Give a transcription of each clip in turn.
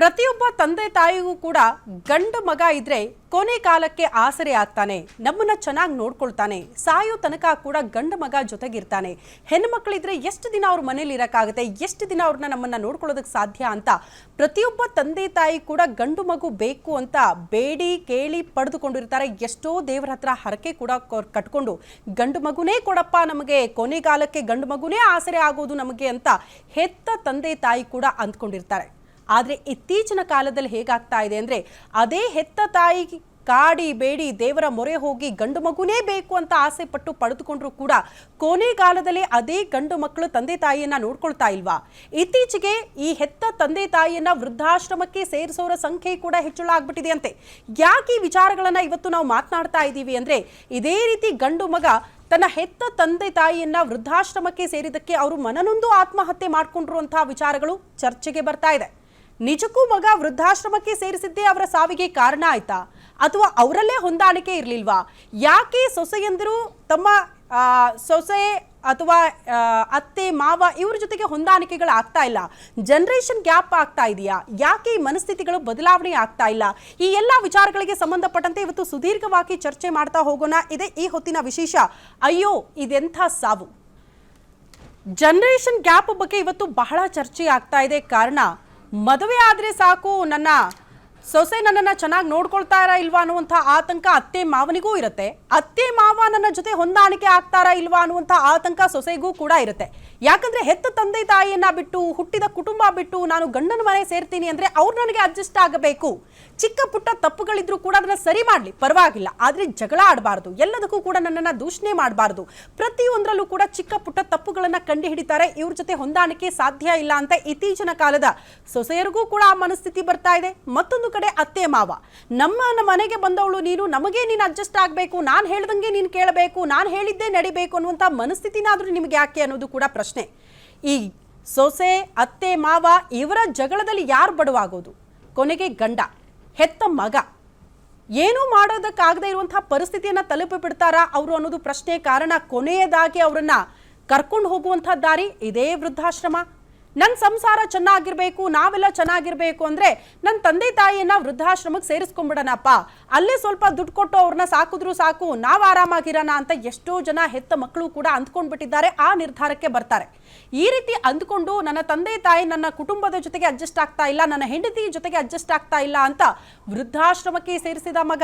ಪ್ರತಿಯೊಬ್ಬ ತಂದೆ ತಾಯಿಗೂ ಕೂಡ ಗಂಡು ಮಗ ಇದ್ರೆ ಕೊನೆ ಕಾಲಕ್ಕೆ ಆಸರೆ ಆಗ್ತಾನೆ, ನಮ್ಮನ್ನ ಚೆನ್ನಾಗಿ ನೋಡ್ಕೊಳ್ತಾನೆ, ಸಾಯೋ ತನಕ ಕೂಡ ಗಂಡು ಮಗ ಜೊತೆಗಿರ್ತಾನೆ. ಹೆಣ್ಣು ಮಕ್ಕಳಿದ್ರೆ ಎಷ್ಟು ದಿನ ಅವ್ರ ಮನೇಲಿ ಇರಕ್ಕಾಗುತ್ತೆ, ಎಷ್ಟು ದಿನ ಅವ್ರನ್ನ ನಮ್ಮನ್ನ ನೋಡ್ಕೊಳ್ಳೋದಕ್ಕೆ ಸಾಧ್ಯ ಅಂತ ಪ್ರತಿಯೊಬ್ಬ ತಂದೆ ತಾಯಿ ಕೂಡ ಗಂಡು ಮಗು ಬೇಕು ಅಂತ ಬೇಡಿ, ಕೇಳಿ ಪಡೆದುಕೊಂಡಿರ್ತಾರೆ. ಎಷ್ಟೋ ದೇವರ ಹತ್ರ ಹರಕೆ ಕೂಡ ಕಟ್ಕೊಂಡು ಗಂಡು ಮಗುನೇ ಕೊಡಪ್ಪ ನಮಗೆ ಕೊನೆಗಾಲಕ್ಕೆ ಗಂಡು ಮಗುನೇ ಆಸರೆ ಆಗೋದು ನಮಗೆ ಅಂತ ಹೆತ್ತ ತಂದೆ ತಾಯಿ ಕೂಡ ಅಂದ್ಕೊಂಡಿರ್ತಾರೆ. ಆದರೆ ಇತ್ತೀಚಿನ ಕಾಲದಲ್ಲಿ ಹೇಗಾಗ್ತಾ ಇದೆ ಅಂದರೆ ಅದೇ ಹೆತ್ತ ತಾಯಿ ಕಾಡಿ ಬೇಡಿ ದೇವರ ಮೊರೆ ಹೋಗಿ ಗಂಡು ಮಗುನೇ ಬೇಕು ಅಂತ ಆಸೆ ಪಟ್ಟು ಪಡೆದುಕೊಂಡ್ರು ಕೂಡ ಕೊನೆಗಾಲದಲ್ಲಿ ಅದೇ ಗಂಡು ಮಕ್ಕಳು ತಂದೆ ತಾಯಿಯನ್ನ ನೋಡ್ಕೊಳ್ತಾ ಇಲ್ವಾ? ಇತ್ತೀಚೆಗೆ ಈ ಹೆತ್ತ ತಂದೆ ತಾಯಿಯನ್ನ ವೃದ್ಧಾಶ್ರಮಕ್ಕೆ ಸೇರಿಸೋರ ಸಂಖ್ಯೆ ಕೂಡ ಹೆಚ್ಚಳ ಆಗ್ಬಿಟ್ಟಿದೆ ಅಂತೆ. ಯಾಕೆ ಈ ವಿಚಾರಗಳನ್ನ ಇವತ್ತು ನಾವು ಮಾತನಾಡ್ತಾ ಇದ್ದೀವಿ ಅಂದ್ರೆ ಇದೇ ರೀತಿ ಗಂಡು ಮಗ ತನ್ನ ಹೆತ್ತ ತಂದೆ ತಾಯಿಯನ್ನ ವೃದ್ಧಾಶ್ರಮಕ್ಕೆ ಸೇರಿದಕ್ಕೆ ಅವರು ಮನನೊಂದು ಆತ್ಮಹತ್ಯೆ ಮಾಡಿಕೊಂಡ್ರು ಅಂತಹ ವಿಚಾರಗಳು ಚರ್ಚೆಗೆ ಬರ್ತಾ ಇದೆ. ನಿಜಕ್ಕೂ ಮಗ ವೃದ್ಧಾಶ್ರಮಕ್ಕೆ ಸೇರಿಸಿದ್ದೇ ಅವರ ಸಾವಿಗೆ ಕಾರಣ ಆಯ್ತಾ? ಅಥವಾ ಅವರಲ್ಲೇ ಹೊಂದಾಣಿಕೆ ಇರಲಿಲ್ವಾ? ಯಾಕೆ ಸೊಸೆಯಂದರು ತಮ್ಮ ಸೊಸೆ ಅಥವಾ ಅತ್ತೆ, ಮಾವ ಇವ್ರ ಜೊತೆಗೆ ಹೊಂದಾಣಿಕೆಗಳು ಆಗ್ತಾ ಇಲ್ಲ? ಜನರೇಷನ್ ಗ್ಯಾಪ್ ಆಗ್ತಾ ಇದೆಯಾ? ಯಾಕೆ ಈ ಮನಸ್ಥಿತಿಗಳು ಬದಲಾವಣೆ ಆಗ್ತಾ ಇಲ್ಲ? ಈ ಎಲ್ಲ ವಿಚಾರಗಳಿಗೆ ಸಂಬಂಧಪಟ್ಟಂತೆ ಇವತ್ತು ಸುದೀರ್ಘವಾಗಿ ಚರ್ಚೆ ಮಾಡ್ತಾ ಹೋಗೋಣ. ಇದೆ ಈ ಹೊತ್ತಿನ ವಿಶೇಷ. ಅಯ್ಯೋ, ಇದೆಂಥ ಸಾವು. ಜನರೇಷನ್ ಗ್ಯಾಪ್ ಬಗ್ಗೆ ಇವತ್ತು ಬಹಳ ಚರ್ಚೆ ಆಗ್ತಾ ಇದೆ. ಕಾರಣ? ಮದುವೆ ಆದರೆ ಸಾಕು ನನ್ನ ಸೊಸೆ ನನ್ನನ್ನು ಚೆನ್ನಾಗಿ ನೋಡ್ಕೊಳ್ತಾರಾ ಇಲ್ವಾ ಅನ್ನುವಂಥ ಆತಂಕ ಅತ್ತೆ ಮಾವನಿಗೂ ಇರುತ್ತೆ. ಅತ್ತೆ ಮಾವ ನನ್ನ ಜೊತೆ ಹೊಂದಾಣಿಕೆ ಆಗ್ತಾರಾ ಇಲ್ವಾ ಅನ್ನುವಂಥ ಆತಂಕ ಸೊಸೆಗೂ ಕೂಡ ಇರುತ್ತೆ. ಯಾಕಂದ್ರೆ ಹೆತ್ತ ತಂದೆ ತಾಯಿಯನ್ನ ಬಿಟ್ಟು, ಹುಟ್ಟಿದ ಕುಟುಂಬ ಬಿಟ್ಟು ನಾನು ಗಂಡನ ಮನೆ ಸೇರ್ತೀನಿ ಅಂದ್ರೆ ಅವ್ರು ನನಗೆ ಅಡ್ಜಸ್ಟ್ ಆಗಬೇಕು. ಚಿಕ್ಕ ಪುಟ್ಟ ತಪ್ಪುಗಳಿದ್ರು ಕೂಡ ಅದನ್ನ ಸರಿ ಮಾಡಲಿ, ಪರವಾಗಿಲ್ಲ. ಆದ್ರೆ ಜಗಳ ಆಡಬಾರ್ದು. ಎಲ್ಲದಕ್ಕೂ ಕೂಡ ನನ್ನನ್ನ ದೂಷಣೆ ಮಾಡಬಾರ್ದು. ಪ್ರತಿಯೊಂದರಲ್ಲೂ ಕೂಡ ಚಿಕ್ಕ ಪುಟ್ಟ ತಪ್ಪುಗಳನ್ನ ಕಂಡು ಹಿಡಿತಾರೆ ಇವ್ರ ಜೊತೆ ಹೊಂದಾಣಿಕೆ ಸಾಧ್ಯ ಇಲ್ಲ ಅಂತ ಇತ್ತೀಚಿನ ಕಾಲದ ಸೊಸೆಯರಿಗೂ ಕೂಡ ಆ ಮನಸ್ಥಿತಿ ಬರ್ತಾ ಇದೆ. ಮತ್ತೊಂದು ಕಡೆ ಅತ್ತೆ ಮಾವ. ನಮ್ಮ ಮನೆಗೆ ಬಂದವಳು ನೀನು, ನಮಗೆ ನೀನು ಅಡ್ಜಸ್ಟ್ ಆಗಬೇಕು. ಹೇಳ್ದಂಗೆ ನೀನು ಕೇಳಬೇಕು, ನಾನು ಹೇಳಿದ್ದೇ ನಡಿಬೇಕು ಅನ್ನುವಂಥ ಮನಸ್ಥಿತಿನಾದರೂ ನಿಮಗೆ ಯಾಕೆ ಅನ್ನೋದು ಕೂಡ ಪ್ರಶ್ನೆ. ಈ ಸೊಸೆ, ಅತ್ತೆ, ಮಾವ ಇವರ ಜಗಳದಲ್ಲಿ ಯಾರು ಬಡವಾಗೋದು? ಕೊನೆಗೆ ಗಂಡ, ಹೆತ್ತ ಮಗ. ಏನೂ ಮಾಡೋದಕ್ಕಾಗದೇ ಇರುವಂತಹ ಪರಿಸ್ಥಿತಿಯನ್ನು ತಲುಪಿ ಬಿಡ್ತಾರಾ ಅವರು ಅನ್ನೋದು ಪ್ರಶ್ನೆ. ಕಾರಣ ಕೊನೆಯದಾಗಿ ಅವರನ್ನು ಕರ್ಕೊಂಡು ಹೋಗುವಂಥ ದಾರಿ ಇದೇ ವೃದ್ಧಾಶ್ರಮ. ನನ್ನ ಸಂಸಾರ ಚೆನ್ನಾಗಿರ್ಬೇಕು, ನಾವೆಲ್ಲ ಚೆನ್ನಾಗಿರ್ಬೇಕು ಅಂದ್ರೆ ನನ್ನ ತಂದೆ ತಾಯಿಯನ್ನ ವೃದ್ಧಾಶ್ರಮಕ್ಕೆ ಸೇರಿಸ್ಕೊಂಡ್ಬಿಡೋಣಪ್ಪ ಅಲ್ಲೇ ಸ್ವಲ್ಪ ದುಡ್ಡು ಕೊಟ್ಟು ಅವ್ರನ್ನ ಸಾಕಿದ್ರು ಸಾಕು, ನಾವು ಆರಾಮಾಗಿರೋಣ ಅಂತ ಎಷ್ಟೋ ಜನ ಹೆತ್ತ ಮಕ್ಕಳು ಕೂಡ ಅಂದ್ಕೊಂಡ್ಬಿಟ್ಟಿದ್ದಾರೆ, ಆ ನಿರ್ಧಾರಕ್ಕೆ ಬರ್ತಾರೆ. ಈ ರೀತಿ ಅಂದ್ಕೊಂಡು ನನ್ನ ತಂದೆ ತಾಯಿ ನನ್ನ ಕುಟುಂಬದ ಜೊತೆಗೆ ಅಡ್ಜಸ್ಟ್ ಆಗ್ತಾ ಇಲ್ಲ, ನನ್ನ ಹೆಂಡತಿ ಜೊತೆಗೆ ಅಡ್ಜಸ್ಟ್ ಆಗ್ತಾ ಇಲ್ಲ ಅಂತ ವೃದ್ಧಾಶ್ರಮಕ್ಕೆ ಸೇರಿಸಿದ ಮಗ.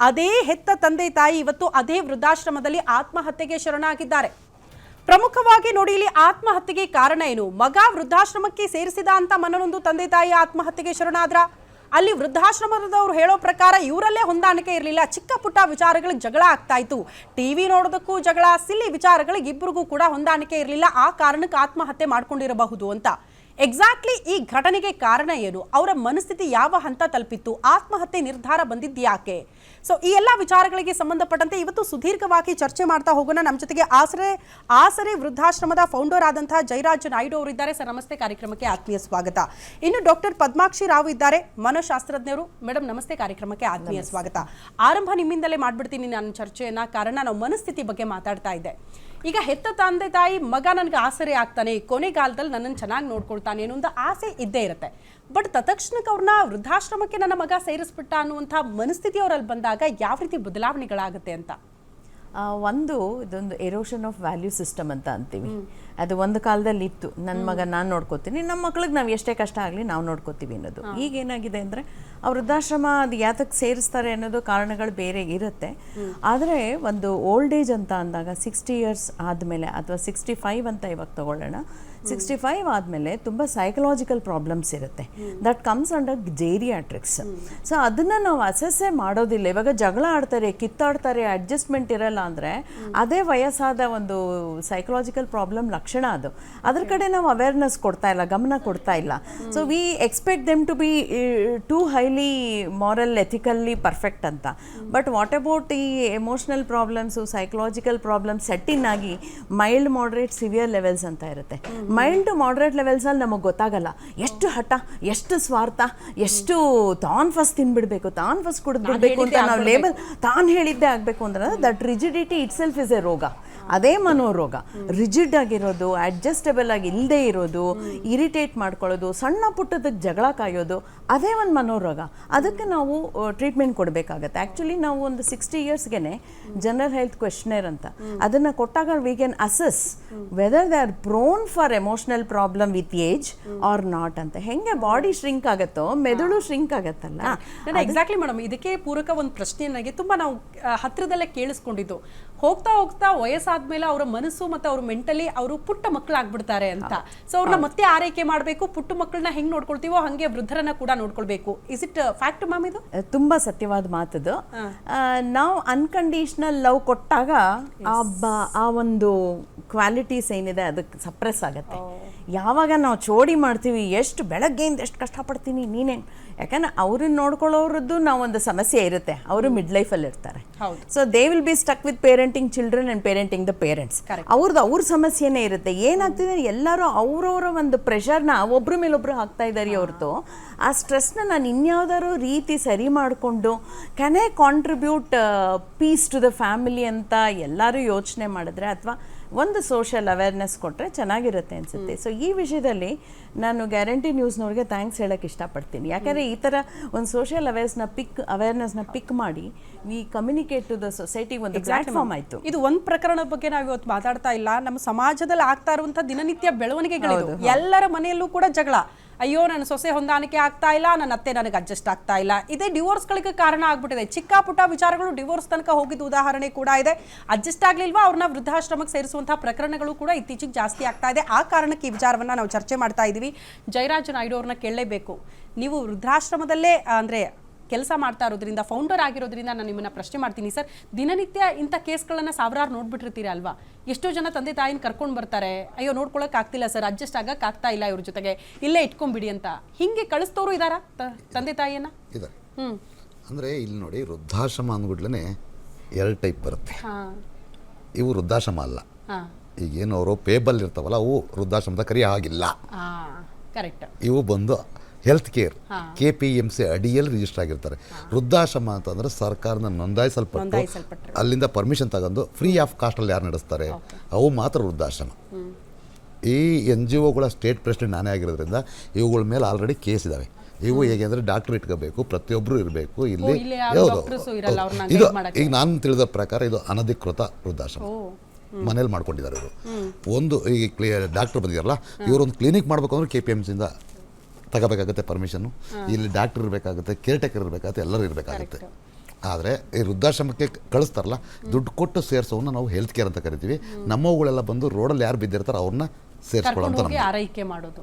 ಅದೇ ಹೆತ್ತ ತಂದೆ ತಾಯಿ ಇವತ್ತು ಅದೇ ವೃದ್ಧಾಶ್ರಮದಲ್ಲಿ ಆತ್ಮಹತ್ಯೆಗೆ ಶರಣಾಗಿದ್ದಾರೆ. ಪ್ರಮುಖವಾಗಿ ನೋಡಿ ಇಲ್ಲಿ ಆತ್ಮಹತ್ಯೆಗೆ ಕಾರಣ ಏನು? ಮಗ ವೃದ್ಧಾಶ್ರಮಕ್ಕೆ ಸೇರಿಸಿದ ಅಂತ ಮನನೊಂದು ತಂದೆ ತಾಯಿ ಆತ್ಮಹತ್ಯೆಗೆ ಶರಣಾದ್ರ? ಅಲ್ಲಿ ವೃದ್ಧಾಶ್ರಮದವರು ಹೇಳೋ ಪ್ರಕಾರ ಇವರಲ್ಲೇ ಹೊಂದಾಣಿಕೆ ಇರಲಿಲ್ಲ. ಚಿಕ್ಕ ಪುಟ್ಟ ವಿಚಾರಗಳಿಗೆ ಜಗಳ ಆಗ್ತಾ ಇತ್ತು. ಟಿವಿ ನೋಡೋದಕ್ಕೂ ಜಗಳ, ಸಿಲ್ಲಿ ವಿಚಾರಗಳಿಗೆ ಇಬ್ಬರಿಗೂ ಕೂಡ ಹೊಂದಾಣಿಕೆ ಇರಲಿಲ್ಲ. ಆ ಕಾರಣಕ್ಕೆ ಆತ್ಮಹತ್ಯೆ ಮಾಡ್ಕೊಂಡಿರಬಹುದು ಅಂತ. ಎಕ್ಸಾಕ್ಟ್ಲಿ ಈ ಘಟನೆಗೆ ಕಾರಣ ಏನು? ಅವರ ಮನಸ್ಥಿತಿ ಯಾವ ಹಂತ ತಲುಪಿತ್ತು? ಆತ್ಮಹತ್ಯೆ ನಿರ್ಧಾರ ಬಂದಿದ್ಯಾಕೆ ಸೊ ಈ ಎಲ್ಲ ವಿಚಾರಗಳಿಗೆ ಸಂಬಂಧಪಟ್ಟಂತೆ ಇವತ್ತು ಸುದೀರ್ಘವಾಗಿ ಚರ್ಚೆ ಮಾಡ್ತಾ ಹೋಗೋಣ. ನಮ್ಮ ಜೊತೆಗೆ ಆಸರೆ ಆಸರೆ ವೃದ್ಧಾಶ್ರಮದ ಫೌಂಡರ್ ಆದಂತಹ ಜೈರಾಜ್ ನಾಯ್ಡು ಅವರಿದ್ದಾರೆ. ಸರ್ ನಮಸ್ತೆ. ಕಾರ್ಯಕ್ರಮಕ್ಕೆ ಆತ್ಮೀಯ ಸ್ವಾಗತ. ಇನ್ನು ಡಾಕ್ಟರ್ ಪದ್ಮಾಕ್ಷಿ ರಾವ್ ಇದ್ದಾರೆ. ಮನೋಶಾಸ್ತ್ರಜ್ಞರು. ಮೇಡಮ್ ನಮಸ್ತೆ. ಕಾರ್ಯಕ್ರಮಕ್ಕೆ ಆತ್ಮೀಯ ಸ್ವಾಗತ. ಆರಂಭ ನಿಮ್ಮಿಂದಲೇ ಮಾಡ್ಬಿಡ್ತೀನಿ ನಾನು ಚರ್ಚೆಯನ್ನ. ಕಾರಣ ನಾವು ಮನಸ್ಥಿತಿ ಬಗ್ಗೆ ಮಾತಾಡ್ತಾ ಇದ್ದೆ. ಈಗ ಹೆತ್ತ ತಂದೆ ತಾಯಿ ಮಗ ನನಗೆ ಆಸರೆ ಆಗ್ತಾನೆ, ಕೊನೆಗಾಲದಲ್ಲಿ ನನ್ನನ್ನು ಚೆನ್ನಾಗಿ ನೋಡ್ಕೊಳ್ತಾನೆ ಅನ್ನೋ ಒಂದು ಆಸೆ ಇದ್ದೇ ಇರುತ್ತೆ. ಬಟ್ ತತ್ಕ್ಷಣಕ್ಕೆ ಅವ್ರನ್ನ ವೃದ್ಧಾಶ್ರಮಕ್ಕೆ ನನ್ನ ಮಗ ಸೇರಿಸ್ಬಿಟ್ಟ ಅನ್ನುವಂಥ ಮನಸ್ಥಿತಿ ಅವರಲ್ಲಿ ಬಂದಾಗ ಯಾವ ರೀತಿ ಬದಲಾವಣೆಗಳಾಗುತ್ತೆ ಅಂತ? ಒಂದು ಇದೊಂದು ಎರೋಷನ್ ಆಫ್ ವ್ಯಾಲ್ಯೂ ಸಿಸ್ಟಮ್ ಅಂತ ಅಂತೀವಿ. ಅದು ಒಂದು ಕಾಲದಲ್ಲಿ ಇತ್ತು. ನನ್ನ ಮಗ ನಾನು ನೋಡ್ಕೋತೀನಿ. ನಮ್ಮ ಮಕ್ಳಿಗೆ ನಾವು ಎಷ್ಟೇ ಕಷ್ಟ ಆಗಲಿ ನಾವು ನೋಡ್ಕೋತೀವಿ ಅನ್ನೋದು. ಈಗ ಏನಾಗಿದೆ ಅಂದರೆ ಆ ವೃದ್ಧಾಶ್ರಮ ಅದು ಯಾತಕ್ಕೆ ಸೇರಿಸ್ತಾರೆ ಅನ್ನೋದು ಕಾರಣಗಳು ಬೇರೆ ಇರುತ್ತೆ. ಆದರೆ ಒಂದು ಓಲ್ಡ್ ಏಜ್ ಅಂತ ಅಂದಾಗ ಸಿಕ್ಸ್ಟಿ ಇಯರ್ಸ್ ಆದಮೇಲೆ ಅಥವಾ ಸಿಕ್ಸ್ಟಿ ಫೈವ್ ಅಂತ ಇವಾಗ ತಗೊಳ್ಳೋಣ ಸಿಕ್ಸ್ಟಿ ಫೈವ್ ಆದಮೇಲೆ ತುಂಬ ಸೈಕಲಾಜಿಕಲ್ ಪ್ರಾಬ್ಲಮ್ಸ್ ಇರುತ್ತೆ. That comes under geriatrics so ಅದನ್ನ ನಾವು ಅಸೆಸ್ಸೇ ಮಾಡೋದಿಲ್ಲ. ಇವಾಗ ಜಗಳ ಆಡ್ತಾರೆ, ಕಿತ್ತಾಡ್ತಾರೆ ಅಡ್ಜಸ್ಟ್ಮೆಂಟ್ ಇರಲ್ಲ ಅಂದರೆ ಅದೇ ವಯಸ್ಸಾದ ಒಂದು ಸೈಕಲಾಜಿಕಲ್ ಪ್ರಾಬ್ಲಮ್ ಲಕ್ಷಣ ಅದು. ಅದ್ರ ಕಡೆ ನಾವು ಅವೇರ್ನೆಸ್ ಕೊಡ್ತಾ ಇಲ್ಲ, ಗಮನ ಕೊಡ್ತಾ ಇಲ್ಲ. So we expect them to be too highly moral ethically perfect ಅಂತ. ಬಟ್ ವಾಟ್ ಅಬೌಟ್ ಈ emotional problems psychological problems set in ಆಗಿ ಮೈಲ್ಡ್ ಮಾಡ್ರೇಟ್ ಸಿವಿಯರ್ ಲೆವೆಲ್ಸ್ ಅಂತ ಇರುತ್ತೆ. ಮೈಲ್ಡ್ ಟು ಮಾಡ್ರೇಟ್ ಲೆವೆಲ್ಸಲ್ಲಿ ನಮಗೆ ಗೊತ್ತಾಗಲ್ಲ. ಎಷ್ಟು ಹಠ ಎಷ್ಟು ಸ್ವಾರ್ಥ ಎಷ್ಟು ತಾನ್ ಫಸ್ಟ್ ತಿನ್ಬಿಡ್ಬೇಕು ತಾನ್ ಫಸ್ಟ್ ಕುಡಿದ್ಬಿಡ್ಬೇಕು ಅಂತ ನಾವು ಲೇಬಲ್ ತಾನು ಹೇಳಿದ್ದೇ ಆಗಬೇಕು ಅಂದ್ರೆ that rigidity itself is a ರೋಗ ಅದೇ ಮನೋರೋಗ. ರಿಜಿಡ್ ಆಗಿರೋದು ಅಡ್ಜಸ್ಟಬಲ್ ಆಗಿ ಇಲ್ಲದೆ ಇರೋದು ಇರಿಟೇಟ್ ಮಾಡ್ಕೊಳ್ಳೋದು ಸಣ್ಣ ಪುಟ್ಟದಕ್ಕೆ ಜಗಳ ಕಾಯೋದು ಅದೇ ಒಂದು ಮನೋರೋಗ. ಅದಕ್ಕೆ ನಾವು ಟ್ರೀಟ್ಮೆಂಟ್ ಕೊಡಬೇಕಾಗತ್ತೆ. ಆ್ಯಕ್ಚುಲಿ ನಾವು ಒಂದು ಸಿಕ್ಸ್ಟಿ ಇಯರ್ಸ್ಗೆ ಜನರಲ್ ಹೆಲ್ತ್ ಕ್ವೆಶ್ಚನರ್ ಅಂತ. ಅದನ್ನು ಕೊಟ್ಟಾಗ we can assess whether they are prone for emotional problem with age or not ಅಂತ. ಹೆಂಗೆ ಬಾಡಿ ಶ್ರಿಂಕ್ ಆಗುತ್ತೋ ಮೆದುಳು ಶ್ರಿಂಕ್ ಆಗತ್ತಲ್ಲ? ಎಕ್ಸಾಕ್ಟ್ಲಿ ಮೇಡಮ್ ಇದಕ್ಕೆ ಪೂರಕ ಒಂದು ಪ್ರಶ್ನೆ ತುಂಬ ನಾವು ಹತ್ತಿರದಲ್ಲೇ ಹತ್ರದಲ್ಲೇ ಕೇಳಿಸ್ಕೊಂಡಿದ್ದು. ಹೋಗ್ತಾ ಹೋಗ್ತಾ ವಯಸ್ಸಾದ್ಮೇಲೆ ಅವರ ಮನಸ್ಸು ಮತ್ತೆ ಅವ್ರ ಮೆಂಟಲಿ ಅವರು ಪುಟ್ಟ ಮಕ್ಕಳಾಗ್ಬಿಡ್ತಾರೆ ಅಂತ. ಸೊ ಅವ್ರನ್ನ ಮತ್ತೆ ಆರೈಕೆ ಮಾಡಬೇಕು ಪುಟ್ಟ ಮಕ್ಕಳನ್ನ ಹೆಂಗ್ ನೋಡ್ಕೊಳ್ತೀವೋ ಹಂಗೆ ವೃದ್ಧರನ್ನ ಕೂಡ ನೋಡ್ಕೊಳ್ಬೇಕು. ಇಸ್ ಇಟ್ ಫ್ಯಾಕ್ಟ್ ಮ್ಯಾಮ್ ಇದು? ತುಂಬಾ ಸತ್ಯವಾದ ಮಾತದು. ನಾವು ಅನ್ಕಂಡೀಷನಲ್ ಲವ್ ಕೊಟ್ಟಾಗ ಆ ಒಂದು ಕ್ವಾಲಿಟೀಸ್ ಏನಿದೆ ಅದಕ್ಕೆ ಸಪ್ರೆಸ್ ಆಗುತ್ತೆ. ಯಾವಾಗ ನಾವು ಚೋಡಿ ಮಾಡ್ತೀವಿ ಎಷ್ಟು ಬೆಳಗ್ಗೆಯಿಂದ ಎಷ್ಟು ಕಷ್ಟಪಡ್ತೀನಿ ನೀನೇನು ಯಾಕಂದ್ರೆ ಅವ್ರನ್ನ ನೋಡ್ಕೊಳ್ಳೋರದ್ದು ನಾವು ಒಂದು ಸಮಸ್ಯೆ ಇರುತ್ತೆ. ಅವರು ಮಿಡ್ ಲೈಫಲ್ಲಿ ಇರ್ತಾರೆ. So they will be stuck with parenting children and parenting the parents. ಅವ್ರದ್ದು ಅವ್ರ ಸಮಸ್ಯೆನೇ ಇರುತ್ತೆ. ಏನಾಗ್ತಿದೆ ಎಲ್ಲರೂ ಅವರವರ ಒಂದು ಪ್ರೆಷರ್ನ ಒಬ್ಬರ ಮೇಲೊಬ್ರು ಹಾಕ್ತಾ ಇದ್ದಾರೆ ಅವ್ರದ್ದು ಆ ಸ್ಟ್ರೆಸ್ನ ನಾನು ಇನ್ಯಾವುದಾದ್ರು ರೀತಿ ಸರಿ ಮಾಡಿಕೊಂಡು can I contribute peace to the family ಅಂತ ಎಲ್ಲರೂ ಯೋಚನೆ ಮಾಡಿದ್ರೆ ಅಥವಾ ಒಂದು ಸೋಷಿಯಲ್ ಅವೇರ್ನೆಸ್ ಕೊಟ್ಟರೆ ಚೆನ್ನಾಗಿರುತ್ತೆ ಅನಿಸುತ್ತೆ. ಸೊ ಈ ವಿಷಯದಲ್ಲಿ ನಾನು ಗ್ಯಾರಂಟಿ ನ್ಯೂಸ್ನವ್ರಿಗೆ ಥ್ಯಾಂಕ್ಸ್ ಹೇಳೋಕ್ಕೆ ಇಷ್ಟಪಡ್ತೀನಿ. ಯಾಕಂದರೆ ಈ ಥರ ಒಂದು ಸೋಷಿಯಲ್ ಅವೇರ್ಸ್ನ ಪಿಕ್ ಅವೇರ್ನೆಸ್ನ ಪಿಕ್ ಮಾಡಿ we communicate to the society ಒಂದು ಪ್ಲಾಟ್ಫಾರ್ಮ್ ಆಯಿತು. ಇದು ಒಂದು ಪ್ರಕರಣದ ಬಗ್ಗೆ ನಾವು ಇವತ್ತು ಮಾತಾಡ್ತಾ ಇಲ್ಲ. ನಮ್ಮ ಸಮಾಜದಲ್ಲಿ ಆಗ್ತಾ ಇರುವಂಥ ದಿನನಿತ್ಯ ಬೆಳವಣಿಗೆಗಳು ಎಲ್ಲರ ಮನೆಯಲ್ಲೂ ಕೂಡ ಜಗಳ. ಅಯ್ಯೋ, ನನ್ನ ಸೊಸೆ ಹೊಂದಾಣಿಕೆ ಆಗ್ತಾ ಇಲ್ಲ, ನನ್ನ ಅತ್ತೆ ನನಗೆ ಅಡ್ಜಸ್ಟ್ ಆಗ್ತಾ ಇಲ್ಲ. ಇದೇ ಡಿವೋರ್ಸ್ಗಳಿಗೆ ಕಾರಣ ಆಗ್ಬಿಟ್ಟಿದೆ. ಚಿಕ್ಕ ಪುಟ್ಟ ವಿಚಾರಗಳು ಡಿವೋರ್ಸ್ ತನಕ ಹೋಗಿದ್ದ ಉದಾಹರಣೆ ಕೂಡ ಇದೆ. ಅಡ್ಜಸ್ಟ್ ಆಗ್ಲಿಲ್ವಾ? ಅವ್ರನ್ನ ವೃದ್ಧಾಶ್ರಮಕ್ಕೆ ಸೇರಿಸುವಂತಹ ಪ್ರಕರಣಗಳು ಕೂಡ ಇತ್ತೀಚೆಗೆ ಜಾಸ್ತಿ ಆಗ್ತಾ ಇದೆ. ಆ ಕಾರಣಕ್ಕೆ ಈ ವಿಚಾರವನ್ನ ನಾವು ಚರ್ಚೆ ಮಾಡ್ತಾ ಇದೀವಿ. ಜಯರಾಜ್ ನಾಯ್ಡು ಅವ್ರನ್ನ ಕೇಳಲೇಬೇಕು. ನೀವು ವೃದ್ಧಾಶ್ರಮದಲ್ಲೇ, ಅಂದ್ರೆ ಕೆಲಸ ಮಾಡ್ತಾ ಇರೋದ್ರಿಂದ ಫೌಂಡರ್ ಆಗಿರೋದ್ರಿಂದ ನಾನು ನಿಮ್ಮನ್ನ ಪ್ರಶ್ನೆ ಮಾಡ್ತೀನಿ ಸರ್ ದಿನನಿತ್ಯ ಇಂಥ ಕೇಸ್ಗಳನ್ನು ಸಾವಿರಾರು ನೋಡ್ಬಿಟ್ಟಿರ್ತೀರಾ ಅಲ್ವಾ? ಎಷ್ಟೋ ಜನ ತಂದೆ ತಾಯಿನ ಕರ್ಕೊಂಡು ಬರ್ತಾರೆ ಅಯ್ಯೋ ನೋಡ್ಕೊಳಕ್ ಆಗ್ತಿಲ್ಲ ಸರ್ ಅಡ್ಜಸ್ಟ್ ಆಗಕ್ಕೆ ಆಗ್ತಾ ಇಲ್ಲ ಇವ್ರ ಜೊತೆಗೆ. ಇಲ್ಲೇ ಇಟ್ಕೊಂಡ್ಬಿಡಿ ಅಂತ. ಹಿಂಗೆ ಕಳಿಸ್ತೋರು ಇದಾರಾ ತಂದೆ ತಾಯಿಯನ್ನ? ಅಂದ್ರೆ ಹ್ಮ್. ಅಂದರೆ ಇಲ್ಲಿ ನೋಡಿ ವೃದ್ಧಾಶ್ರಮ ಅಂದ್ಬಿಡ್ಲೇ ಎರಡು ಟೈಪ್ ಬರುತ್ತೆ. ಹಾ. ಇವು ವೃದ್ಧಾಶ್ರಮ ಅಲ್ಲ. ಹಾ. ಈಗೇನು ಅವರು ಪೇಬಲ್ ಇರ್ತಾವಲ್ಲ ಅವು ವೃದ್ಧಾಶ್ರಮದ ಕರಿ ಆಗಿಲ್ಲ. ಹಾ ಕರೆಕ್ಟ್ ಇವು ಬಂದು health care. K P M C ಅಡಿಯಲ್ಲಿ ರಿಜಿಸ್ಟರ್ ಆಗಿರ್ತಾರೆ. ವೃದ್ಧಾಶ್ರಮ ಅಂತಂದ್ರೆ ಸರ್ಕಾರದ ನೋಂದಾಯಿಸಲ್ಪಟ್ಟು ಅಲ್ಲಿಂದ ಪರ್ಮಿಷನ್ ತಗೊಂಡು ಫ್ರೀ ಆಫ್ ಕಾಸ್ಟಲ್ಲಿ ಯಾರು ನಡೆಸ್ತಾರೆ? ಅವು ಮಾತ್ರ ವೃದ್ಧಾಶ್ರಮ. ಈ ಎನ್ ಜಿ ಒಗಳ ಸ್ಟೇಟ್ ಪ್ರೆಸಿಡೆಂಟ್ ನಾನೇ ಆಗಿರೋದ್ರಿಂದ ಇವುಗಳ ಮೇಲೆ ಆಲ್ರೆಡಿ ಕೇಸ್ ಇದ್ದಾವೆ ಇವು ಹೇಗೆ ಅಂದರೆ ಡಾಕ್ಟರ್ ಇಟ್ಕೋಬೇಕು ಪ್ರತಿಯೊಬ್ಬರು ಇರಬೇಕು ಇಲ್ಲಿ ಹೌದು, ಇದು. ಈಗ ನಾನು ತಿಳಿದ ಪ್ರಕಾರ ಇದು ಅನಧಿಕೃತ ವೃದ್ಧಾಶ್ರಮ. ಮನೇಲಿ ಮಾಡ್ಕೊಂಡಿದ್ದಾರೆ ಇವರು. ಒಂದು ಈಗ ಕ್ಲಿಯರ್ ಡಾಕ್ಟರ್ ಬಂದಿದ್ದಾರಲ್ಲ ಇವರೊಂದು ಕ್ಲಿನಿಕ್ ಮಾಡಬೇಕು ಅಂದ್ರೆ ಕೆ ಪಿ ಎಂ ಸಿಂದ ತಗೋಬೇಕಾಗುತ್ತೆ ಪರ್ಮಿಷನ್ನು. ಇಲ್ಲಿ ಡಾಕ್ಟರ್ ಇರಬೇಕಾಗುತ್ತೆ ಕೇರ್ ಟೇಕರ್ ಇರಬೇಕಾಗುತ್ತೆ ಎಲ್ಲರೂ ಇರಬೇಕಾಗುತ್ತೆ. ಆದರೆ ಈ ವೃದ್ಧಾಶ್ರಮಕ್ಕೆ ಕಳಿಸ್ತಾರಲ್ಲ ದುಡ್ಡು ಕೊಟ್ಟು ಸೇರಿಸೋವನ್ನ ನಾವು ಹೆಲ್ತ್ ಕೇರ್ ಅಂತ ಕರಿತೀವಿ. ನಮ್ಮವುಗಳೆಲ್ಲ ಬಂದು ರೋಡಲ್ಲಿ ಯಾರು ಬಿದ್ದಿರ್ತಾರೋ ಅವ್ರನ್ನ ಸೇರಿಸ್ಕೊಳ್ಳೋ ಅಂತ ಆರೈಕೆ ಮಾಡೋದು.